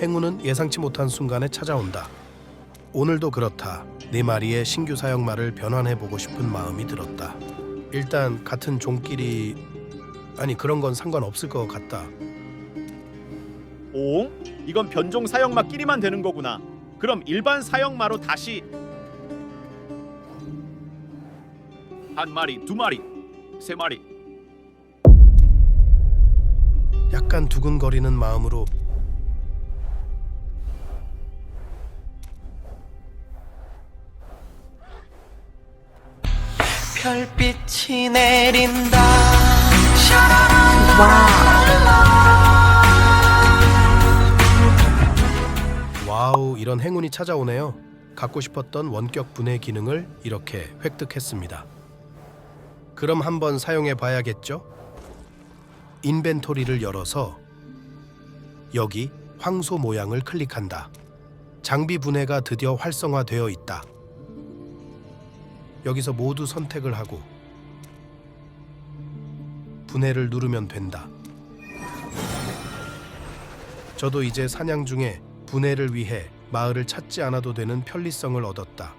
행운은 예상치 못한 순간에 찾아온다. 오늘도 그렇다. 네 마리의 신규 사형말을 변환해 보고 싶은 마음이 들었다. 일단 같은 종끼리 아니 그런 건 상관없을 것 같다. 오? 이건 변종 사형마끼리만 되는 거구나. 그럼 일반 사형마로 다시 한 마리, 두 마리, 세 마리. 약간 두근거리는 마음으로 별빛이 내린다 와우 이런 행운이 찾아오네요. 갖고 싶었던 원격 분해 기능을 이렇게 획득했습니다. 그럼 한번 사용해 봐야겠죠? 인벤토리를 열어서 여기 황소 모양을 클릭한다. 장비 분해가 드디어 활성화되어 있다. 여기서 모두 선택을 하고 분해를 누르면 된다. 저도 이제 사냥 중에 분해를 위해 마을을 찾지 않아도 되는 편리성을 얻었다.